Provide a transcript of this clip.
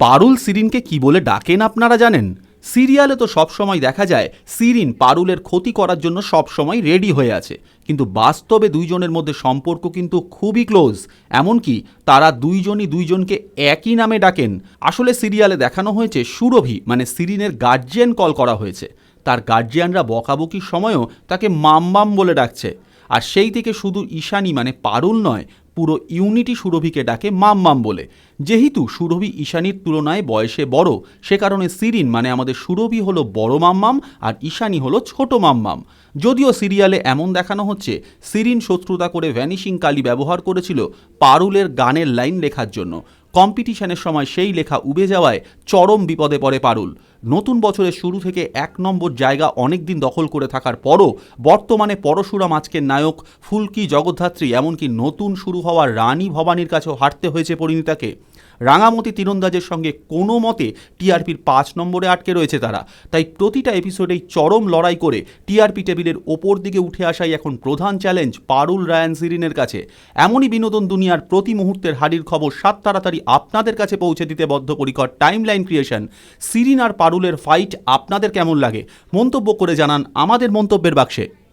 পারুল সিরিনকে কি বলে ডাকেন আপনারা জানেন? সিরিয়ালে তো সবসময় দেখা যায়, সিরিন পারুলের ক্ষতি করার জন্য সবসময় রেডি হয়ে আছে। কিন্তু বাস্তবে দুইজনের মধ্যে সম্পর্ক কিন্তু খুবই ক্লোজ। এমনকি তারা দুইজনই দুইজনকে একই নামে ডাকেন। আসলে সিরিয়ালে দেখানো হয়েছে সুরভি মানে সিরিনের গার্জিয়ান কল করা হয়েছে। তার গার্জিয়ানরা বকাবকির সময়ও তাকে মাম্মাম বলে ডাকছে। আর সেই থেকে শুধু ঈশানী মানে পারুল নয় পুরো ইউনিটি সুরভিকে ডাকে মাম মাম বলে। যেহেতু সুরভি ঈশানির তুলনায় বয়সে বড়, সে কারণে সিরিন মানে আমাদের সুরভি হলো বড় মাম্মাম আর ঈশানি হলো ছোট মাম্মাম যদিও সিরিয়ালে এমন দেখানো হচ্ছে, সিরিন শত্রুতা করে ভ্যানিশিং কালি ব্যবহার করেছিল পারুলের গানের লাইন লেখার জন্য। কম্পিটিশনের সময় সেই লেখা উবে যাওয়ায় চরম বিপদে পড়ে পারুল। নতুন বছরের শুরু থেকে এক নম্বর জায়গা অনেক দিন দখল করে থাকার পরও বর্তমানে পরশুরাম আজকের নায়ক, ফুলকি জগদ্ধাত্রী এমনকি নতুন শুরু হওয়া রানী ভবানীর কাছেও হারতে হয়েছে পরিণীতাকে। রাঙামতি তীরন্দাজের সঙ্গে কোনো মতে টিআরপির পাঁচ নম্বরে আটকে রয়েছে তারা। তাই প্রতিটা এপিসোডেই চরম লড়াই করে টিআরপি টেবিলের ওপর দিকে উঠে আসাই এখন প্রধান চ্যালেঞ্জ পারুল রায়ান সিরিনের কাছে। এমনই বিনোদন দুনিয়ার প্রতি মুহূর্তের হারির খবর সাত তাড়াতাড়ি আপনাদের কাছে পৌঁছে দিতে বদ্ধপরিকর টাইমলাইন ক্রিয়েশন সিরিন আর পারুলের ফাইট আপনাদের কেমন লাগে? মন্তব্য করে জানান আমাদের মন্তব্যের বাক্সে।